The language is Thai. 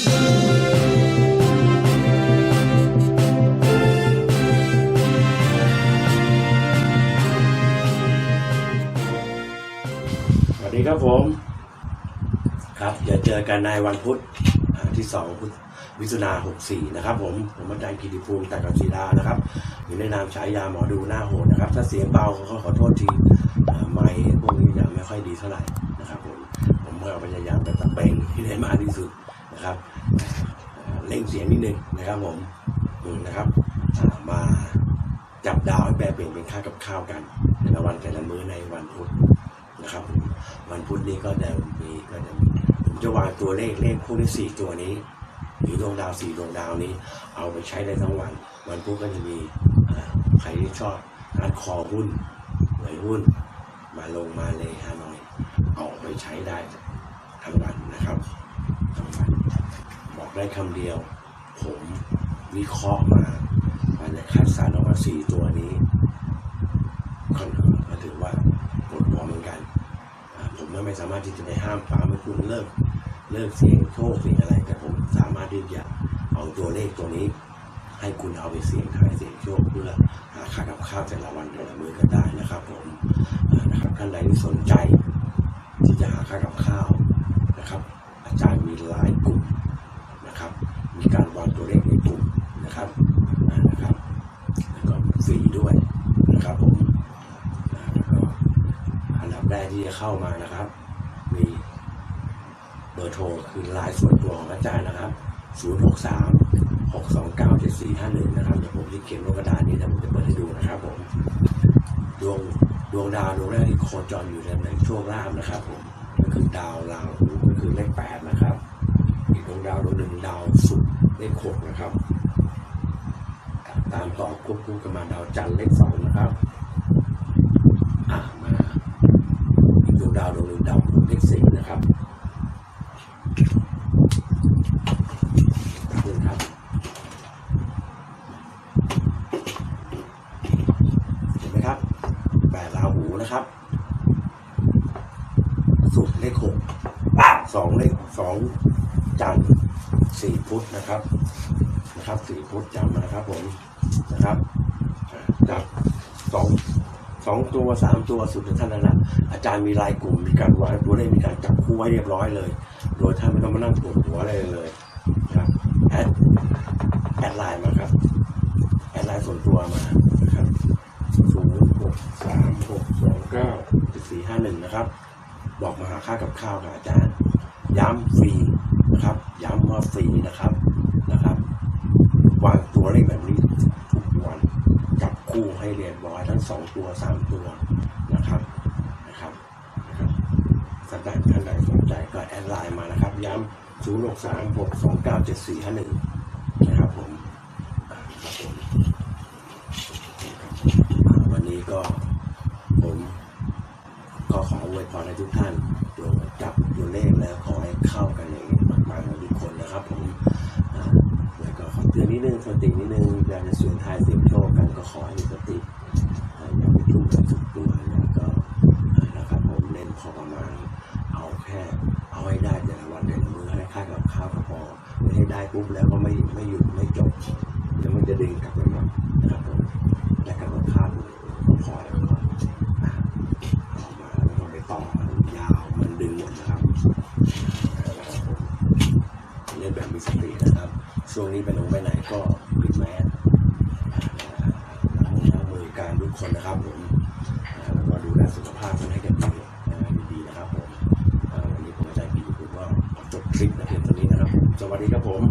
สวัสดีครับผม ครับเดี๋ยวเจอกันในวันพุธที่สองพุธมิถุนาหกสี่นะครับผม ผมอาจารย์กิติภูมิแต่กับศิลานะครับอยู่ในนามฉายาหมอดูหน้าโหดนะครับ ถ้าเสียงเบาก็ขอโทษทีไม่พวกนี้ยังไม่ค่อยดีเท่าไหร่นะครับผม ผมก็พยายามจะตะเบงที่ได้มากที่สุด นะครับเล่งเสียงนิดนึงนะครับผมนะครับมาจับดาวให้แปลเปลี่ยนเป็นค่ากับข้าวกันแต่ละวันแต่ละมื้อในวันพุธนะครับ วันพุธนี้ก็จะมีก็จะมีผมจะวางตัวเลขเลขคู่ที่สี่ตัวนี้หรือดวงดาวสี่ดวงดาวนี้ เอาไปใช้ได้ทั้งวัน วันพุธก็จะมีใครที่ชอบการคอหุ้นหวยหุ้น มาลงมาเลยฮานอย เอาไปใช้ได้ทั้งวันนะครับ บอกได้คำเดียว ผมวิเคราะห์มามันจะคัดสรรออกมาสี่ตัวนี้ค่อนข้างก็ถือว่าปวดหัวเหมือนกัน ผมไม่สามารถที่จะไปห้ามปามให้คุณเลิกเลิกเสียงโชคเสียงอะไร แต่ผมสามารถที่จะเอาตัวเลขตัวนี้ ให้คุณเอาไปเสียงทายเสียงโชคเพื่อหาค่ากับข้าวแต่ละวันแต่ละมื้อก็ได้นะครับผมนะครับท่านใดที่สนใจ ที่จะหาค่ากับข้าวนะครับ อาจารย์มีหลายกลุ่มนะครับ มีการวาง ตัวเลขในกลุ่มนะครับนะครับแล้วก็ฟรีด้วยนะครับผมอันดับแรกที่จะเข้ามานะครับ มีเบอร์โทรคือไลน์ส่วนตัวของอาจารย์นะครับ 063 629 7451 นะครับเดี๋ยวผมจะเขียนลงกระดาษนี้นะผมจะเปิดให้ดูนะครับผมดวงดวงดาวดวงแรกที่โคจรอยู่ในโชคลาภนะครับผมก็คือดาวลาวก็คือเลขแปดนะครับ อีกดวงดาวดวงหนึ่งดาวศุกร์ เลขหกนะครับ ตามต่อควบคู่กันมาดาวจันทร์เลขสองนะครับอ่ามาดวงดาวดวงหนึ่งดาวเลขสี่นะครับขอบคุณครับเห็นไหมครับแปดราหูนะครับสุดเลขหกสองเลขสอง จันทร์สี่พุธนะครับนะครับสี่พุธจำนะครับผมนะครับจับสองสองตัวสามตัวสุดท่านนั้นนะอาจารย์มีลายกลุ่มมีการวางตัวเลขมีการจับคู่ไว้เรียบร้อยเลย โดยท่านไม่ต้องมานั่งปวดหัวอะไรเลยนะครับแอดแอดไลน์มาครับแอดไลน์ส่วนตัวมานะครับศูนย์หกสามหกสองเก้าสี่ห้าหนึ่งนะครับ บอกมาหาค่ากับข้าวกับอาจารย์ย้ำฟรี นะครับ ย้ำว่าฟรีนะครับนะครับ วางตัวเลขแบบนี้ทุกวันจับคู่ให้เรียนร้อยทั้งสองตัวสามตัวนะครับนะครับนะครับสัปดาห์ท่านใดสนใจก็แอดไลน์มานะครับ ย้ำศูนย์หกสามหกสองเก้าเจ็ดสี่ห้าหนึ่งนะครับผมครับผมวันนี้ก็ผมก็ขออวยพรให้ทุกท่านจงจับตัวเลขแล้วขอให้เข้ากันอย่างมากๆของทุกคนนะครับผมอ่าแล้วก็ขอเตีนิดนึงสติดนึงเวลาจะสวนทายเสียงโชคกันก็ขอให้มีสติอย่าไปทุ่มกับสุดตัวแล้วก็นะครับผมเน้นพอประมาณเอาแค่เอาให้ได้แต่ละวันแต่ละมือให้ค่ากับข้าวพอไม่ให้ได้ปุ๊บแล้วก็ไม่ไม่หยุดไม่จบเดี๋ยวมันจะดึงกลับไปหมดนะครับผมแต่กับข้าวก็พอแล้วก็อ่าออกมาแล้วก็ไปต่อมันยาวมันดึงหมดนะครับเล่นแบบมีสตินะครับช่วงนี้ไปลงไปไหนก็ แมสบริการทุกคนนะครับผมแล้วก็ดูแลสุขภาพให้กันดีดีๆนะครับผมวันนี้ผมอาจะรย์ปีทุกว่าจบคลิปนะเพียงเท่านี้นะครับ สวัสดีครับผม